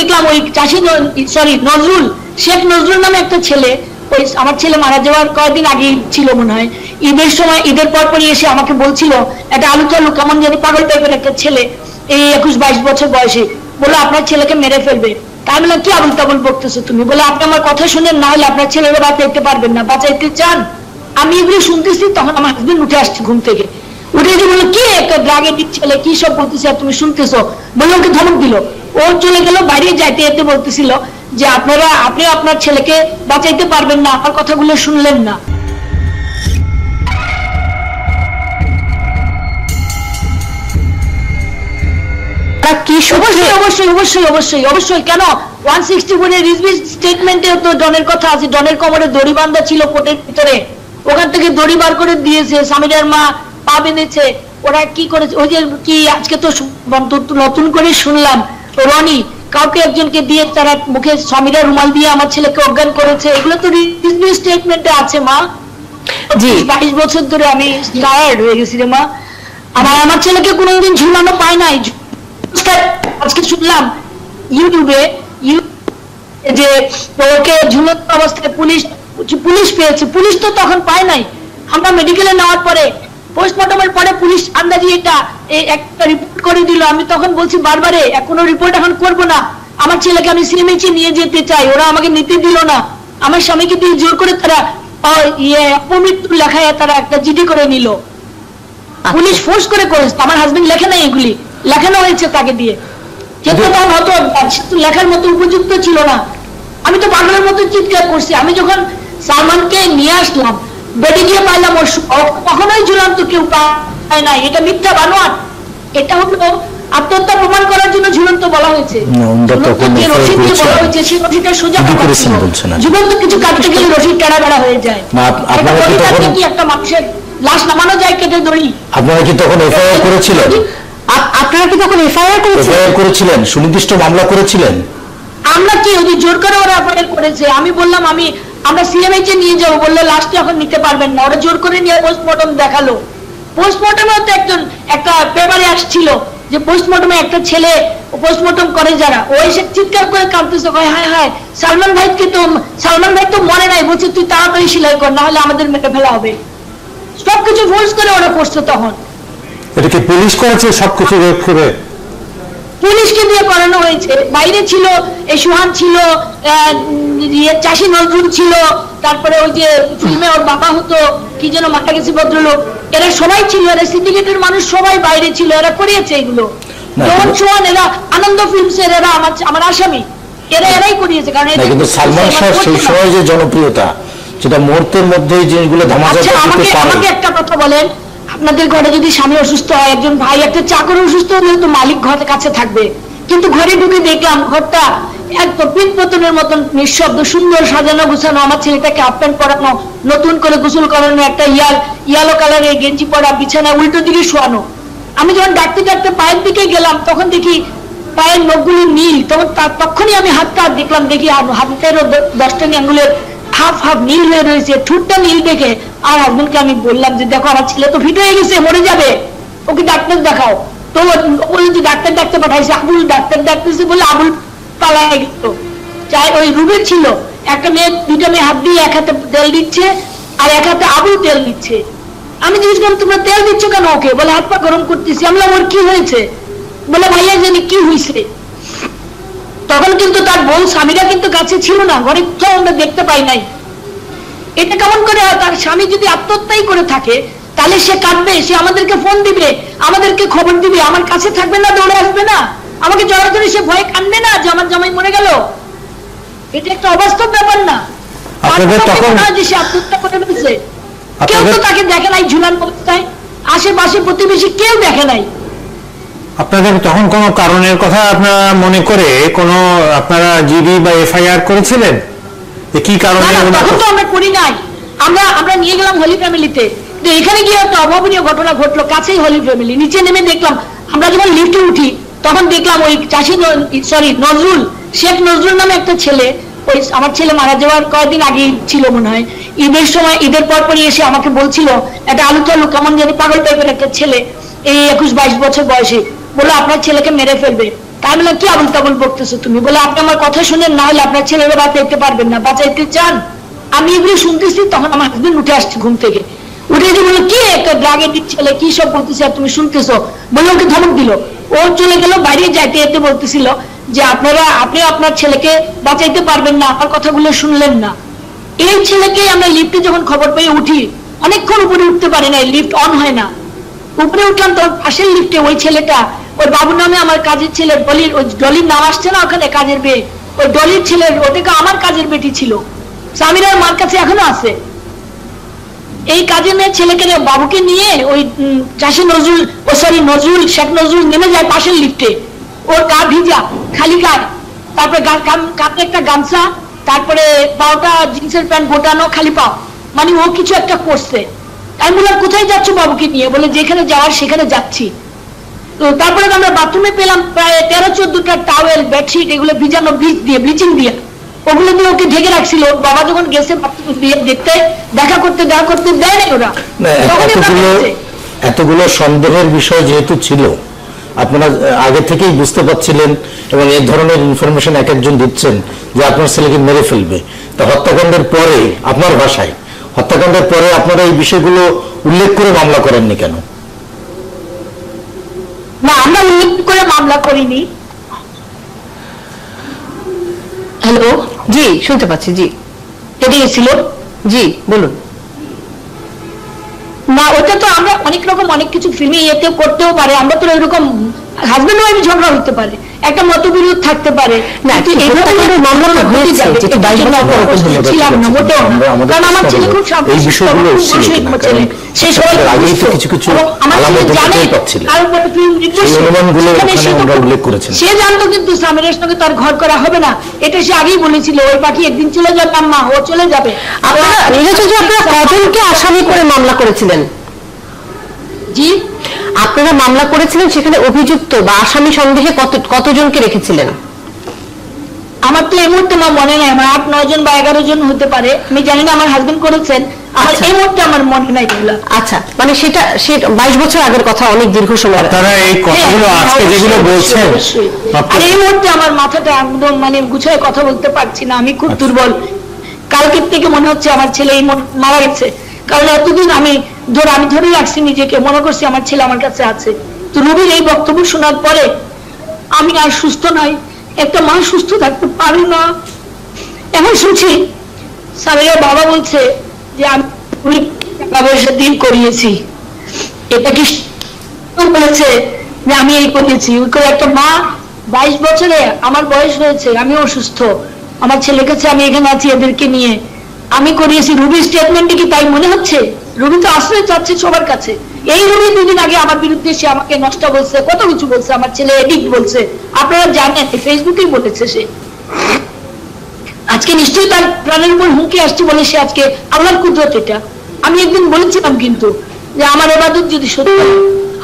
দেখলাম ওই চাষি সরি নজরুল। শেখ নজরুল নামে একটা ছেলে। ওই আমার ছেলে মারা যাওয়ার কয়েকদিন আগে ছিল মনে হয়। ঈদের সময়, ঈদের পর পরই এসে আমাকে বলছিল একটা আলু চালু, কেমন জানি পাগল টাইপের একটা ছেলে। এই একুশ বাইশ বছর বয়সে। বলে আপনার ছেলেকে মেরে ফেলবে। তাই আমি কি আবুল তাবুল বকতেছো তুমি? বলে আপনি আমার কথা শুনেন, না হলে আপনার ছেলেরা বাঁচাইতে পারবেন না, বাঁচাইতে চান। আমি এগুলো শুনতেছি, তখন আমার হাজবেন্ড উঠে আসছে ঘুম থেকে। উঠে এসে বলল কি ড্রাগের ছেলে কি সব বলতেছে? তুমি শুনতেছো? বলে ওকে ধমক দিল। ও চলে গেল বাইরে যাইতে যেতে বলতেছিল যে আপনারা আপনি আপনার ছেলেকে বাঁচাইতে পারবেন না আমার কথাগুলো শুনলেন না। কি অবশ্যই অবশ্যই অবশ্যই অবশ্যই অবশ্যই। কেন? ওয়ান সিক্সটি রিজবি স্টেটমেন্টে তো ডনের কথা আছে। ডনের কোমরে দড়ি বান্ধা ছিল কোটের ভিতরে। ওখান থেকে দড়ি বার করে দিয়েছে। সামিরার মা পা বেঁধেছে ওরা কি করেছে? ওই যে কি আজকে তো নতুন- করে শুনলাম রনি কাউকে একজনকে দিয়ে তারা মুখে সামিরা রুমাল দিয়ে আমার ছেলেকে অজ্ঞান করেছে। এগুলো তো স্টেটমেন্টে আছে মা। বাইশ বছর ধরে আমি টায়ার্ড হয়ে গেছি রে মা। আমার আমার ছেলেকে কোনোদিন ঝুলানো পায় নাই। আজকে শুনলাম ইউটিউবে যে ওকে ঝুলন্ত অবস্থায় পুলিশ পুলিশ পেয়েছে। পুলিশ তো তখন পায় নাই। আমরা মেডিকেলে নেওয়ার পরে পোস্টমর্টমের পরে পুলিশ আন্দাজি এটা একটা রিপোর্ট করে দিল। আমি তখন বলছি বারবারে রিপোর্ট এখন করব না। আমার ছেলেকে আমি সিনেমেচে নিয়ে যেতে চাই। ওরা আমাকে নিতে দিল না। আমার স্বামীকে দিয়ে জোর করে তারা ইয়ে লেখায় তারা একটা জিডি করে নিল। পুলিশ ফোর্স করে করেছে। আমার হাজবেন্ড লেখে নাই এগুলি। লেখানো হয়েছে তাকে দিয়ে। কিন্তু হতো লেখার মতো উপযুক্ত ছিল না। আমি তো পাগলের মতো চিৎকার করছি। আমি যখন সালমানকে নিয়ে আসলাম বেডে গিয়ে পাইলাম ওর কখনোই ঝুলান্ত কেউ পায় না এটা মিথ্যা বানোয়াট। এটা হলো আত্মহত্যা প্রমাণ করার জন্য ঝুলন্ত বলা হয়েছে। ঝুলন্ত। বলা হয়েছে সেই রশিদটা সোজা কিছু কাটতে গেলে রশিদ টেড়া হয়ে যায়। কি একটা মানুষের লাশ নামানো যায় কেটে দড়ি আপনারা কি তখন এফআইআর করেছিলেন? আপনারা কি তখন এফআইআর করেছেন এফআইআর করেছিলেন? সুনির্দিষ্ট মামলা করেছিলেন? আমরা কি ওদের জোর করে ওরা করেছে? আমি বললাম আমি আমরা সিএমএইচ এ নিয়ে যাব, বললে লাস্টে এখন নিতে পারবেন না। ওরা জোর করে নিয়ে পোস্টমর্টম দেখাল। পোস্টমর্টমে তো একজন, একটা পেপারে আসছিল যে পোস্টমর্টমে একটা ছেলে পোস্টমর্টম করে যারা। ও এসে চিৎকার করে কাঁদতেছে কয় হায় হায়, সালমান ভাইকে তো, সালমান ভাই তো মনে নাই। বলছে, তুই তাড়াতাড়ি সেলাই কর, না হলে আমাদের মেরে ফেলা হবে। সবকিছু ফোর্স করে ওরা করছে তখন। এটা কি পুলিশ করেছে সবকিছু করে? পুলিশকে দিয়ে করানো হয়েছে। বাইরে ছিল এই সুহান ছিল চাষি নজরুল ছিল তারপরে ওই যে ফিল্মে ওর বাবা হতো কি যেন মারা গেছে ভদ্রলোক। এরা সবাই ছিল এরা সিন্ডিকেটের মানুষ সবাই বাইরে ছিল এরা করিয়েছে এগুলো। যেমন সোহান এরা আনন্দ এর আমার আমার আসামি। এরা এরাই করিয়েছে কারণ কিন্তু সালমান শাহ সেই সময় যে জনপ্রিয়তা যেটা মুহূর্তের মধ্যে জিনিসগুলো ধামাচাপা আচ্ছা দিতে আমাকে পারে। আমাকে একটা কথা বলেন। আপনাদের ঘরে যদি স্বামী অসুস্থ হয়, একজন ভাই, একটা চাকর অসুস্থ হলে তো মালিক ঘরের কাছে থাকবে। কিন্তু ঘরে ঢুকে দেখলাম ঘরটা পতনের মতন, নিঃশব্দ, সুন্দর সাজানো, গুছানো। আমার ছেলেটাকে নতুন করে গোসল করানো, একটা ইয়াল ইয়ালো কালারের গেঞ্জি পরা, বিছানা উল্টো দিকে শোয়ানো। আমি যখন ডাকতে ডাকতে পায়ের দিকে গেলাম, তখন দেখি পায়ের নখগুলি নীল। তখন তখনই আমি হাতটা দেখলাম, দেখি হাত- হাতেরও দ- আঙ্গুলের হাফ হাফ নীল হয়ে রয়েছে। ঠুটটা নীল দেখে আর হাজবেন্ডকে আমি বললাম যে, দেখো, আমার ছেলে তো ফিট হয়ে গেছে, মরে যাবে। ওকে ডাক্তার দেখাও। তো ও বলে যে, ডাক্তার ডাক্তার পাঠাইছে, আবুল ডাক্তার ডাকতেছে বলে আবুল পালায় গেল। চাই ওই রুবে ছিল। একটা মেয়ে, দুইটা মেয়ে হাত দিয়ে এক হাতে তেল দিচ্ছে আর এক হাতে আবুল তেল দিচ্ছে। আমি জিজ্ঞেস করলাম, তোমরা তেল দিচ্ছ কেন ওকে? বলে, হাত পা গরম করতেছি। আমি ওর কি হয়েছে? বলে, ভাইয়া জানি কি হয়েছে তখন কিন্তু তার বউ স্বামীরা কিন্তু কাছে ছিল না, ঘরে কেউ আমরা দেখতে পাই নাই। এটা কেমন করে তার স্বামী যদি আত্মহত্যাই করে থাকে তাহলে সে কাঁদবে সে আমাদেরকে ফোন দিবে আমাদেরকে খবর দিবে আমার কাছে থাকবে না দৌড়ে আসবে না। আমাকে জড়াজড়ি সে ভয়ে কাঁদবে না যে আমার জামাই মরে গেল। এটা একটা অবাস্তব ব্যাপার না। যে সে আত্মহত্যা করে ফেলছে। কেউ তো তাকে দেখে নাই ঝুলান অবস্থায়। আশেপাশে প্রতিবেশী কেউ দেখে নাই। আপনাদের তখন কোনো কারণের কথা আপনারা মনে করে কোনো আপনারা জিডি বা এফআইআর করেছিলেন? কি কারণে তখন তো আমরা করি নাই। আমরা আমরা নিয়ে গেলাম হোলি ফ্যামিলিতে। তো এখানে গিয়ে একটা অভাবনীয় ঘটনা ঘটলো কাছেই হোলি ফ্যামিলি। নিচে নেমে দেখলাম আমরা যখন লিফটে উঠি তখন দেখলাম ওই চাষি সরি নজরুল শেখ নজরুল নামে একটা ছেলে ওই আমার ছেলে মারা যাওয়ার কয়েকদিন আগে ছিল মনে হয়। ঈদের সময় ঈদের পর পরই এসে আমাকে বলছিল একটা আলু চালু কেমন জানি পাগল টাইপের একটা ছেলে এই একুশ বাইশ বছর বয়সে। বলে আপনার ছেলেকে মেরে ফেলবে। বললাম কি আবুল তাবুল বকতেছো তুমি? বলে, আপনি আমার কথা শুনেন, না হলে আপনার ছেলেরা বাঁচাইতে পারবেন না। বাঁচাইতে চান? আমি এগুলো শুনতেছি, তখন আমার হাজবেন্ড উঠে আসছে ঘুম থেকে। উঠে বলল, কি একটা ড্রাগের ছেলে? কি সব বলতেছে তুমি শুনতেছো? বলে ওকে ধমক দিল। ও চলে গেল, বাইরে যাইতে যেতে বলতেছিল যে, আপনারা আপনি আপনার ছেলেকে বাঁচাইতে পারবেন না কথাগুলো শুনলেন না। এই ছেলেকে আমরা লিফটে যখন খবর পেয়ে উঠি, অনেকক্ষণ উপরে উঠতে পারি না লিফট অন হয় না। উপরে উঠলাম, তখন পাশের লিফটে ওই ছেলেটা ওই বাবু নামে আমার কাজের ছেলে ডলির ওই ডলির নাম আসছে না ওখানে কাজের মেয়ে ওই ডলির ছেলের ওটাকে আমার কাজের বেটি ছিল। সামিরার মার কাছে এখনও আছে। এই কাজের মেয়ে ছেলেকে বাবুকে নিয়ে ওই চাষি নজরুল ও সরি নজরুল শেখ নজরুল নেমে যায় পাশের লিফটে। ওর গা ভিজা, খালি গায়ে। তারপরে কাঁধে একটা গামছা, তারপরে পাওটা জিন্সের প্যান্ট গোটানো খালি পাও মানে ও কিছু একটা করছে। আমি বললাম কোথায় যাচ্ছ বাবুকে নিয়ে? বলে যেখানে যাওয়ার সেখানে যাচ্ছি। তো তারপরে আমরা বাথরুমে পেলাম প্রায় তেরো চোদ্দটা টাওয়েল বেডশিট এগুলো ভিজানো ব্লিচ দিয়ে ব্লিচিং দিয়ে। ওগুলো দিয়ে ওকে ঢেকে রাখছিল। ওর বাবা যখন গেছে দেখতে দেখা করতে দেখা করতে দেয় ওরা। এতগুলো এতগুলো সন্দেহের বিষয় যেহেতু ছিল আপনারা আগে থেকেই বুঝতে পারছিলেন এবং এই ধরনের ইনফরমেশন এক একজন দিচ্ছেন যে আপনার ছেলেকে মেরে ফেলবে। তা হত্যাকাণ্ডের পরে আপনার ভাষায় হত্যাকাণ্ডের পরে আপনারা এই বিষয়গুলো উল্লেখ করে মামলা করেননি কেন? না আমরা উল্লেখ করে মামলা করিনি। হ্যালো? জি শুনতে পাচ্ছি জি। কেটে গেছিল জি বলুন। না ওটা তো আমরা অনেক রকম অনেক কিছু ফিল্মে ইয়েতে করতেও পারে। আমরা তো এরকম হাজবেন্ড ওয়াইফ ঝগড়া হতে পারে। একটা মতবিরোধ থাকতে পারে। না, কারণ আমার ছেলে খুব সে সময়। কিছু কিছু জানতো কিন্তু সামিরের সঙ্গে তার ঘর করা হবে না। এটা সে আগেই বলেছিল ওই পাখি একদিন চলে যাবে আম্মা ও চলে যাবে। আপনারা কজনকে আসামি করে মামলা করেছিলেন? জি? আপনারা মামলা করেছিলেন সেখানে অভিযুক্ত বা আসামি সন্দেহে কত কতজনকে রেখেছিলেন? আমার তো এই মুহূর্তে আমার মনে নাই আমার আট নয় জন বা এগারো জন হতে পারে। আমি জানি না আমার হাজবেন্ড করেছেন। আমার আচ্ছা। এই মুহূর্তে আমার মনে নাই এগুলা। আচ্ছা মানে সেটা সে বাইশ বছর আগের কথা অনেক দীর্ঘ সময় তারা এই কথাগুলো হ্যাঁ, আজকে যেগুলো বলছেন আর এই মুহূর্তে আমার মাথাটা একদম মানে গুছায় কথা বলতে পারছি না আমি আচ্ছা। খুব দুর্বল। কালকের থেকে মনে হচ্ছে আমার ছেলে এই মারা গেছে। কারণ এতদিন আমি ধরে, আমি ধরে রাখছি নিজেকে, মনে করছি আমার ছেলে আমার কাছে আছে। তো রবির এই বক্তব্য শোনার পরে আমি আর সুস্থ নই, একটা মা সুস্থ থাকতে পারে না। এখন শুনছি স্বামীরা বাবা বলছে যে, আমি টাকা পয়সা দিন করিয়েছি। এটা কি বলেছে যে আমি এই করেছি? ওই করে একটা মা বাইশ বছরে আমার বয়স হয়েছে আমি অসুস্থ। আমার ছেলে কাছে আমি এখানে আছি এদেরকে নিয়ে। আমি করিয়েছি রুবি স্টেটমেন্টে কি তাই মনে হচ্ছে? রুবি তো আশ্রয় চাচ্ছে সবার কাছে। এই রুবি দুদিন আগে আমার বিরুদ্ধে সে আমাকে নষ্ট বলছে, কত কিছু বলছে, আমার ছেলে এডিক্ট বলছে। আপনারা জানেন ফেসবুকেই বলেছে সে। আজকে নিশ্চয়ই তার প্রাণের উপর হুঁকে আসছে বলে সে আজকে আল্লাহর কুদরত এটা। আমি একদিন বলেছিলাম কিন্তু যে আমার এবাদত যদি সত্যি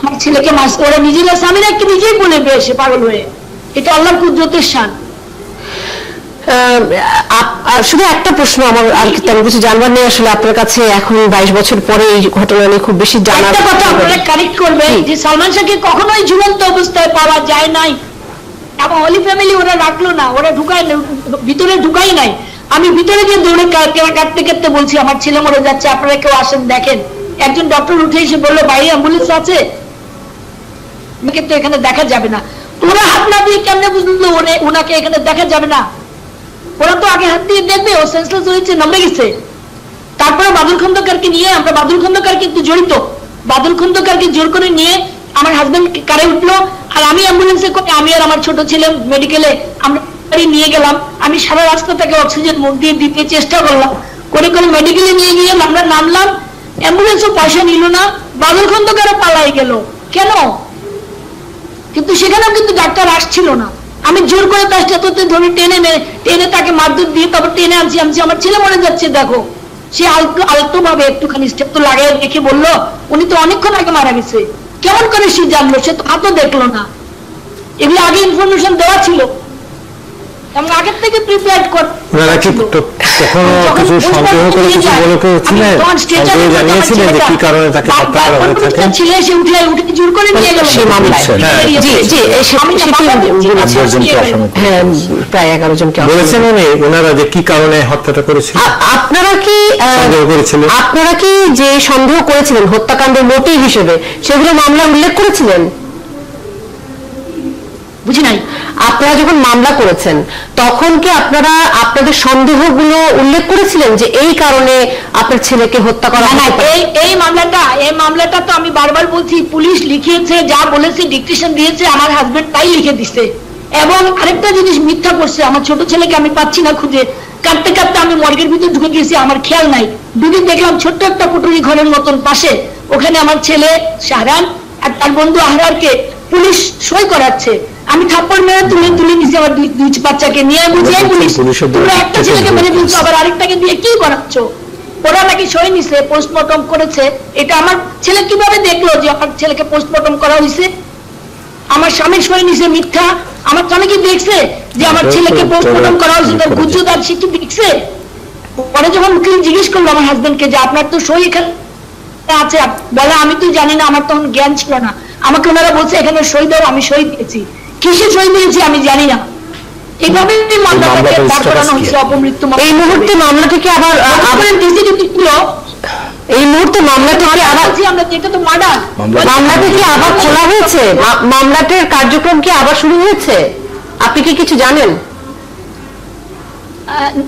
আমার ছেলেকে মাস ওরা নিজেরা স্বামীরা নিজেই বলে বেশে পাগল হয়ে। এটা আল্লাহর কুদরতের শান। শুধু একটা প্রশ্ন আমার আর কি তেমন কিছু জানবার নেই। আসলে আপনার কাছে এখন বাইশ বছর পরে এই ঘটনা নিয়ে খুব বেশি জানার একটা কথা আপনারা কারেক্ট করবেন যে সালমান শাহকে কখনোই ঝুলন্ত অবস্থায় পাওয়া যায় নাই। এবং অলি ফ্যামিলি ওরা রাখল না ওরা ঢুকায় ভিতরে ঢুকাই নাই। আমি ভিতরে গিয়ে দৌড়ে কাটতে কাটতে বলছি আমার ছেলে মরে যাচ্ছে আপনারা কেউ আসেন দেখেন। একজন ডক্টর উঠে এসে বলল বাইরে অ্যাম্বুলেন্স আছে? আমাকে তো এখানে দেখা যাবে না। ওরা হাত না দিয়ে কেমনে বুঝলো? ওনাকে এখানে দেখা যাবে না। ওরা তো আগে হাত দিয়ে দেখবে, ও সেন্সলেস হয়েছে নামে গেছে। তারপরে বাদল খন্দকারকে নিয়ে, আমরা বাদল খন্দকার কিন্তু জড়িত। বাদল খন্দকারকে জোর করে নিয়ে আমার হাজবেন্ড কারে উঠল, আর আমি অ্যাম্বুলেন্সে করে, আমি আর আমার ছোট ছেলে মেডিকেলে আমরা নিয়ে গেলাম। আমি সারা রাস্তা থেকে অক্সিজেন মুখ দিয়ে দিতে চেষ্টা করলাম। করে করে মেডিকেলে নিয়ে গিয়ে আমরা নামলাম। অ্যাম্বুলেন্সও পয়সা নিল না, বাদল খন্দকারও পালাই গেল। কেন? কিন্তু সেখানেও কিন্তু ডাক্তার আসছিল না। আমি জোর করে তার সাথে ধরে টেনে মেরে, টেনে তাকে মারধর দিয়ে তারপর টেনে আনছি আনছি। আমার ছেলে মনে যাচ্ছে, দেখো। সে আলতো আলতো ভাবে একটুখানি স্টেপ তো লাগাই দেখে বলল, উনি তো অনেকক্ষণ আগে মারা গেছে। কেমন করে সে জানলো? সে তো হাতও দেখল না। এগুলো আগে ইনফরমেশন দেওয়া ছিল। থেকে প্রিপেয়ার ওনারা কি কখনো কিছু সন্দেহ করে কিছু বলে করেছিলেন আমি তখন stretcher সন্দেহ জানিয়েছিলেন যে কি কারণে তাকে হত্যা করা হয়ে থাকে ছেলে সে উঠে উঠে জোর করে নিয়ে গেল সেই মামলায়। হ্যাঁ। জি, জি, আমি না সেটি বাবা বলছি, বলেছেন। আচ্ছা, একজনকে নিয়ে আসামি গেল। হ্যাঁ প্রায় এগারো জনকে বলেছেন উনি ওনারা যে কি কারণে হত্যাটা করেছিল আপনারা কি করেছিলেন? আপনারা কি যে সন্দেহ করেছিলেন হত্যাকাণ্ডের মোটিভ হিসেবে সেগুলো মামলা উল্লেখ করেছিলেন বুঝি নাই আপনারা যখন মামলা করেছেন তখন কি আপনারা আপনাদের সন্দেহগুলো উল্লেখ করেছিলেন যে এই কারণে আপনার ছেলেকে হত্যা করা না? এই এই মামলাটা এই মামলাটা তো আমি বারবার বলছি পুলিশ লিখিয়েছে যা বলেছে ডিকটেশন দিয়েছে আমার হাজবেন্ড তাই লিখে দিছে। এবং আরেকটা জিনিস মিথ্যা করছে আমার ছোট ছেলেকে আমি পাচ্ছি না খুঁজে। কাঁদতে কাঁদতে আমি মর্গের ভিতরে ঢুকে গেছি আমার খেয়াল নাই। দুদিন দেখলাম ছোট্ট একটা কুটুরি ঘরের মতন পাশে। ওখানে আমার ছেলে শাহরান আর তার বন্ধু আহরারকে পুলিশ সই করাচ্ছে। আমি থাপ্পড় মেরে তুলে তুলে নিছি আমার দুই দুই বাচ্চাকে। নিয়ে বুঝিয়ে পুলিশ তোমরা একটা ছেলেকে মেরে। ফেলছো আবার আরেকটাকে দিয়ে কি করাচ্ছ? ওরা নাকি সই নিছে পোস্টমর্টম করেছে। এটা আমার ছেলে কীভাবে দেখল যে আমার ছেলেকে পোস্টমর্টম করা হয়েছে আমার স্বামী সই নিছে মিথ্যা। আমার স্বামী কি দেখছে যে আমার ছেলেকে পোস্টমর্টম করা হয়েছে তার করেছে। গুজ্জদার সে কি দেখছে? পরে যখন উকিল জিজ্ঞেস করল আমার হাজবেন্ডকে যে আপনার তো সই এখানে আছে। বলে আমি তো জানি না আমার তখন জ্ঞান ছিল না। আমাকে ওনারা বলছে এখানে সই দাও আমি সই দিয়েছি। কিসে সই দিয়েছি আমি জানি না। মামলাটাকে মামলাটার দাঁড় করানো status অপমৃত্যু এই মুহূর্তে মামলাটা কি আবার আ- আবার- এই মুহূর্তে মামলাটা আবার আমরা এটা তো মার্ডার। মামলাটা কি আবার খোলা হয়েছে। মামলাটার কার্যক্রম কি আবার শুরু হয়েছে? আপনি কি কিছু জানেন?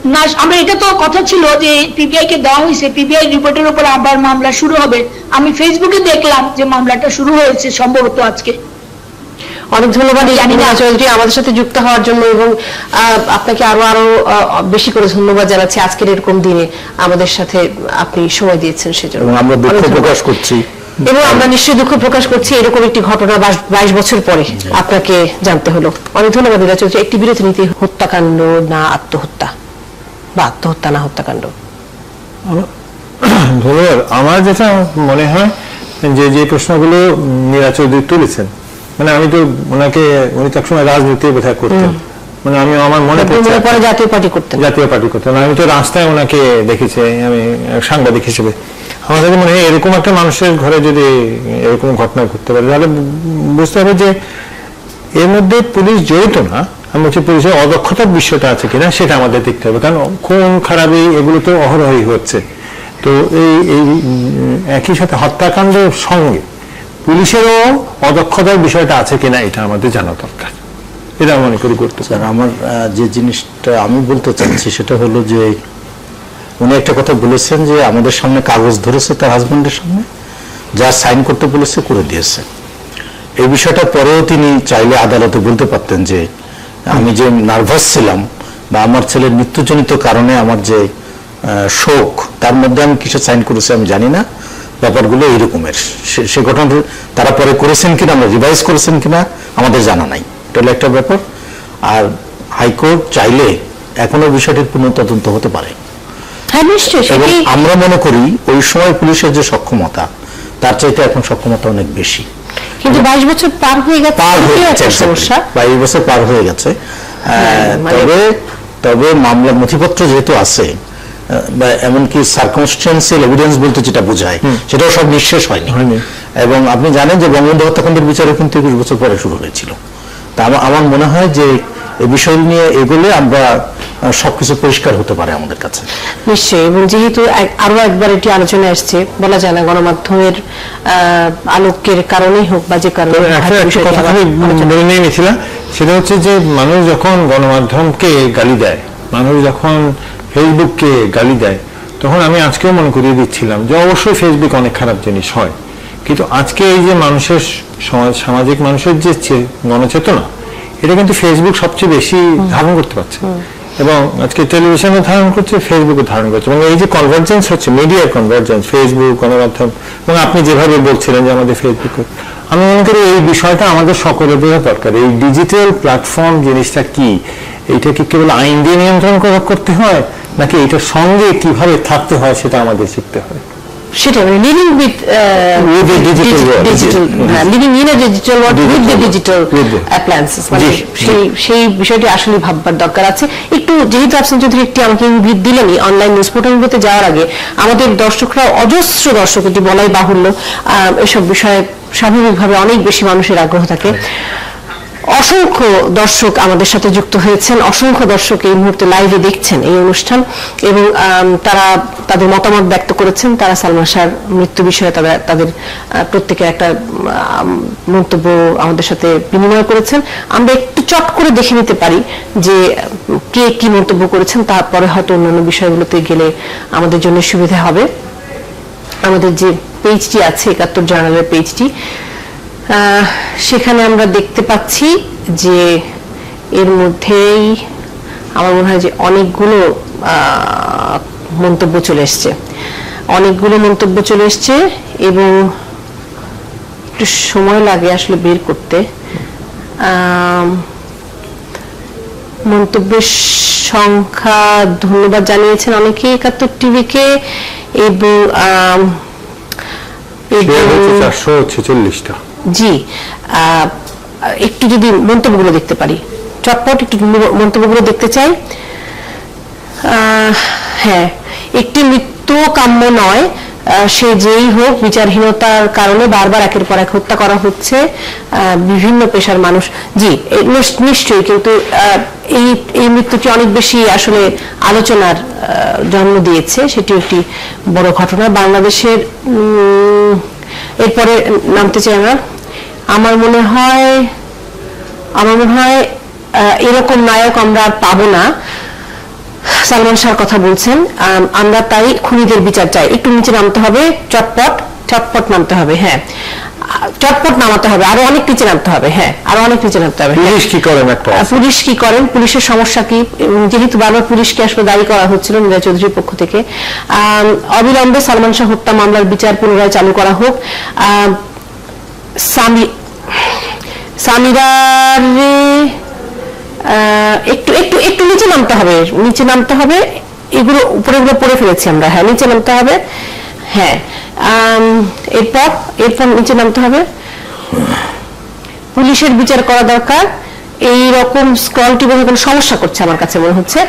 না আমরা এটা তো কথা ছিল যে পিবিআই কে দেওয়া হয়েছে। পিবিআই রিপোর্টের উপর আবার মামলা শুরু হবে। আমি ফেসবুকে দেখলাম যে মামলাটা শুরু হয়েছে সম্ভবত আজকে। অনেক ধন্যবাদ জানি না। জানিনা চৌধুরী আমাদের সাথে যুক্ত হওয়ার জন্য এবং আপনাকে আরও আরও বেশি করে ধন্যবাদ জানাচ্ছি আজকের এরকম দিনে আমাদের সাথে আপনি সময় দিয়েছেন সেজন্য। এবং আমরা দুঃখ প্রকাশ করছি। এবং আমরা নিশ্চয়ই দুঃখ প্রকাশ করছি এরকম একটি ঘটনা বাইশ বছর পরে আপনাকে জানতে হলো। অনেক ধন্যবাদ লীলা চৌধুরী একটি বিরতি নীতি হত্যাকাণ্ড না আত্মহত্যা? বা আত্মহত্যা না হত্যাকাণ্ড? ধন্যবাদ। আমার যেটা মনে হয় যে যে প্রশ্নগুলো মীরা চৌধুরী তুলেছেন মানে আমি তো ওনাকে উনি তো একসময় রাজনীতি বোধহয় করতেন। মানে আমি আমার মনে পড়ছে পরে জাতীয় পার্টি করতেন। জাতীয় পার্টি করতেন। আমি তো রাস্তায় ওনাকে দেখেছি আমি সাংবাদিক হিসেবে। আমার কাছে মনে হয় এরকম একটা মানুষের ঘরে যদি এরকম ঘটনা ঘটতে পারে তাহলে বুঝতে হবে যে এর মধ্যে পুলিশ জড়িত না। আমি বলছি পুলিশের অদক্ষতার বিষয়টা আছে কিনা সেটা আমাদের দেখতে হবে। কারণ খুন খারাপি এগুলো তো অহরহই হচ্ছে। তো এই এই একই সাথে হত্যাকাণ্ডের সঙ্গে পুলিশেরও অদক্ষতার বিষয়টা আছে কিনা এটা আমাদের জানা দরকার। এটা মনে করি গুরুত্ব স্যার, আমার যে জিনিসটা আমি বলতে চাচ্ছি সেটা হলো যে উনি একটা কথা বলেছেন যে আমাদের সামনে কাগজ ধরেছে তার হাজবেন্ডের সামনে, যা সাইন করতে বলেছে করে দিয়েছে। এই বিষয়টা পরেও তিনি চাইলে আদালতে বলতে পারতেন যে আমি যে নার্ভাস ছিলাম বা আমার ছেলের মৃত্যুজনিত কারণে আমার যে শোক, তার মধ্যে আমি কিসে সাইন করেছি আমি জানি না। ব্যাপারগুলো এইরকমের। সে- সে ঘটনা তারা পরে করেছেন কিনা আমরা রিভাইজ করেছেন কিনা আমাদের জানা নাই। এটা হলো একটা ব্যাপার। আর হাইকোর্ট চাইলে এখনও বিষয়টির পুনঃ তদন্ত হতে পারে। হ্যাঁ নিশ্চয়ই আমরা মনে করি ওই সময় পুলিশের যে সক্ষমতা তার চাইতে এখন সক্ষমতা অনেক বেশি। কিন্তু বাইশ বছর পার হয়ে গেছে পার হয়ে গেছে সমস্যা? বাইশ বছর পার হয়ে গেছে। আহ, মানে- তবে তবে মামলার নথিপত্র যেহেতু আছে বা এমনকি সার্কমস্টেন্সিয়াল এভিডেন্স বলতে যেটা বোঝায় সেটাও সব নিঃশেষ হয়নি। এবং আপনি জানেন যে বঙ্গবন্ধু হত্যাকাণ্ডের বিচারও কিন্তু একুশ বছর পরে শুরু হয়েছিল। তা আমার মনে হয় যে এই বিষয় নিয়ে এগোলে আমরা সবকিছু পরিষ্কার হতে পারে আমাদের কাছে। নিশ্চয়ই এবং যেহেতু আরও একবার এটি আলোচনায় আসছে বলা যায় না গণমাধ্যমের আহ, আলোকের কারণেই হোক বা যে কারণে কথা বলে সেটা হচ্ছে যে মানুষ যখন গণমাধ্যমকে গালি দেয় মানুষ যখন ফেসবুককে গালি দেয় তখন আমি আজকেও মনে করিয়ে দিচ্ছিলাম যে অবশ্যই ফেসবুক অনেক খারাপ জিনিস হয়। কিন্তু আজকে এই যে মানুষের সমাজ সামাজিক মানুষের যে গণচেতনা এটা কিন্তু ফেসবুক সবচেয়ে বেশি ধারণ করতে পারছে। এবং আজকে টেলিভিশনও ধারণ করছে ফেসবুকও ধারণ করছে। এবং এই যে কনভার্জেন্স হচ্ছে মিডিয়ার কনভার্জেন্স ফেসবুক গণমাধ্যম এবং আপনি যেভাবে বলছিলেন যে আমাদের ফেসবুক আমি মনে করি এই বিষয়টা আমাদের সকলের বোঝা দরকার। এই ডিজিটাল প্ল্যাটফর্ম জিনিসটা কি? এইটা কি কেবল আইন দিয়ে নিয়ন্ত্রণ করতে হয়? নাকি এটার সঙ্গে কীভাবে থাকতে হয় সেটা আমাদের শিখতে হয় সেটা মানে living with. Digital living in digital world with the digital appliances মানে সেই সেই বিষয়টি আসলে ভাববার দরকার আছে। একটু যেহেতু আপনি চৌধুরী একটি আমাকে ইঙ্গিত দিলেনই অনলাইন নিউজ পোর্টালগুলোতে যাওয়ার আগে আমাদের দর্শকরা অজস্র দর্শক এটি বলাই বাহুল্য। এসব বিষয়ে স্বাভাবিকভাবে অনেক বেশি মানুষের আগ্রহ থাকে। অসংখ্য দর্শক আমাদের সাথে যুক্ত হয়েছেন, অসংখ্য দর্শক এই মুহূর্তে লাইভে দেখছেন এই অনুষ্ঠান এবং তারা তাদের মতামত ব্যক্ত করেছেন। তারা সালমান শাহর মৃত্যু বিষয়ে তারা, তাদের প্রত্যেকে একটা মন্তব্য আমাদের সাথে বিনিময় করেছেন। আমরা একটু চট করে দেখে নিতে পারি যে, কে কি মন্তব্য করেছেন, তারপরে হয়তো অন্যান্য বিষয়গুলোতে গেলে আমাদের জন্য সুবিধা হবে। আমাদের যে পেজটি আছে, একাত্তর জার্নালের পেজটি সেখানে আমরা দেখতে পাচ্ছি যে এর মধ্যেই আমার মনে হয় যে অনেকগুলো মন্তব্য চলে এসছে। অনেকগুলো মন্তব্য চলে এসছে এবং একটু সময় লাগে আসলে বের করতে। মন্তব্যের সংখ্যা ধন্যবাদ জানিয়েছেন অনেকে একাত্তর টিভিকে এবং চারশো ছেচল্লিশটা। জি একটু যদি মন্তব্যগুলো দেখতে পারি। চটপট একটু মন্তব্যগুলো দেখতে চাই। হ্যাঁ একটি মৃত্যু কাম্য নয় সে যেই হোক, বিচারহীনতার কারণে বারবার একের পর এক হত্যা করা হচ্ছে বিভিন্ন পেশার মানুষ। জি নিশ্চয়ই কিন্তু এই এই মৃত্যুটি অনেক বেশি আসলে আলোচনার জন্ম দিয়েছে সেটি একটি বড় ঘটনা। বাংলাদেশের এরপরে নামতে চাই আমরা। আমার মনে হয়, আমার মনে হয় এরকম নায়ক আমরা আর পাবো না। সালমান শাহর কথা বলছেন। আমরা তাই খুনিদের বিচার চাই। একটু নিচে নামতে হবে, চটপট। চটপট নামতে হবে হ্যাঁ। চটপট নামাতে হবে আরও অনেক নিচে নামতে হবে হ্যাঁ আরও অনেক নিচে নামতে হবে হ্যাঁ। পুলিশ কি করেন পুলিশ কি করেন? পুলিশের সমস্যা কি? যেহেতু বারবার পুলিশকে আসলে দায়ী করা হচ্ছিল মীরা চৌধুরীর পক্ষ থেকে অবিলম্বে সালমান শাহ হত্যা মামলার বিচার পুনরায় চালু করা হোক। সামি সামিরারে একটু একটু একটু নিচে নামতে হবে নিচে নামতে হবে এগুলো উপরে গুলো পড়ে ফেলেছি আমরা হ্যাঁ নিচে নামতে হবে। হ্যাঁ এরপর এরপর নিচে নামতে হবে। পুলিশের বিচার করা দরকার। এই রকম বোধহয় কোনো সমস্যা করছে আমার কাছে মনে হচ্ছে।